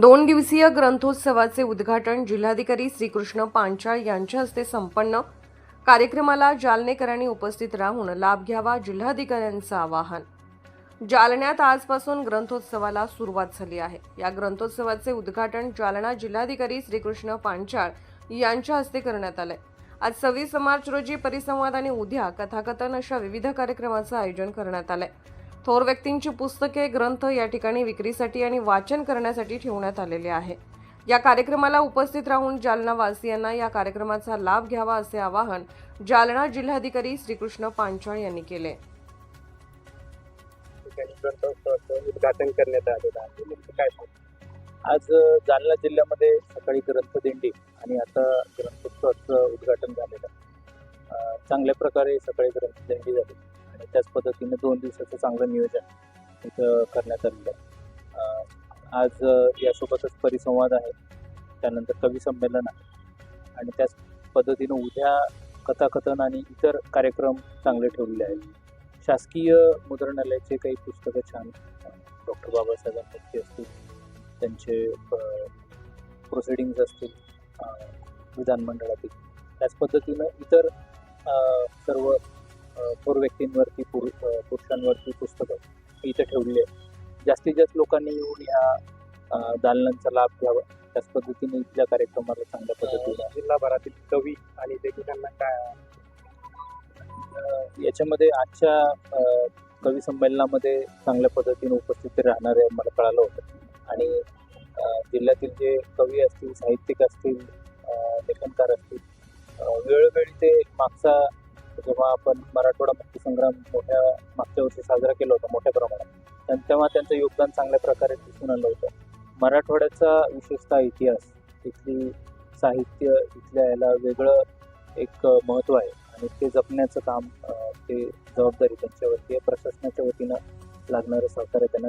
दोन दिवसीय ग्रंथोत्सवाचे उद्घाटन जिल्हाधिकारी श्रीकृष्ण पांचाळ यांच्या हस्ते संपन्न. कार्यक्रमाला जालनेकरांनी उपस्थित राहून लाभ घ्यावा जिल्हाधिकाऱ्यांचं आवाहन. जालन्यात आजपासून ग्रंथोत्सवाला सुरुवात झाली आहे. या ग्रंथोत्सवाचे उद्घाटन जालना जिल्हाधिकारी श्रीकृष्ण पांचाळ यांच्या हस्ते करण्यात आलंय. आज सव्वीस मार्च रोजी परिसंवाद आणि उद्या कथाकथन अशा विविध कार्यक्रमाचं आयोजन करण्यात आलंय. थोर व्यक्तींची पुस्तके ग्रंथ या ठिकाणी विक्रीसाठी आणि वाचन करण्यासाठी ठेवण्यात आलेले आहे. या कार्यक्रमाला उपस्थित राहून जालना वासियांना या कार्यक्रमाचा लाभ घ्यावा असे आवाहन जालना जिल्हाधिकारी श्रीकृष्ण पांचाळ यांनी केले. उद्घाटन करण्यात आलेलं आहे. काय आज जालना जिल्ह्यामध्ये सकाळी ग्रंथदिंडी आणि आता ग्रंथोत्सवाचं उद्घाटन झालेलं चांगल्या प्रकारे सकाळी ग्रंथदिंडी झाली. आणि त्याच पद्धतीने दोन दिवसाचं चांगलं नियोजन इथं करण्यात आलेलं आहे. आज यासोबतच परिसंवाद आहे. त्यानंतर कवी संमेलन आहे. आणि त्याच पद्धतीनं उद्या कथाकथन आणि इतर कार्यक्रम चांगले ठेवलेले आहेत. शासकीय मुद्रणालयाचे काही पुस्तकं छान डॉक्टर बाबासाहेब आंबेडकर असतील त्यांचे प्रोसिडिंग्ज असतील विधानमंडळातील. त्याच पद्धतीनं इतर सर्व थोर व्यक्तींवरती पुरु पुरुषांवरती पुस्तकं इथं ठेवलेली आहेत. जास्तीत जास्त लोकांनी येऊन या अ, दालनांचा लाभ घ्यावा. त्याच पद्धतीने इथल्या कार्यक्रमाला चांगल्या पद्धतीने जिल्हाभरातील कवी आणि लेखकांना काय याच्यामध्ये आजच्या कवी संमेलनामध्ये चांगल्या पद्धतीने उपस्थित राहणार आहे मला कळालं होतं. आणि जिल्ह्यातील जे कवी असतील साहित्यिक असतील लेखनकार असतील वेळोवेळी ते मागचा जेव्हा आपण मराठवाडा मुक्तीसंग्राम मोठ्या मागच्या वर्षी साजरा केला होता मोठ्या प्रमाणात. आणि तेव्हा त्यांचं योगदान चांगल्या प्रकारे दिसून आलं होतं. मराठवाड्याचा विशेषतः इतिहास इथली साहित्य इथल्या याला वेगळं एक महत्त्व आहे. आणि ते जपण्याचं काम ते जबाबदारी त्यांच्यावरती आहे. प्रशासनाच्या वतीनं लागणारं सहकार्य त्यांना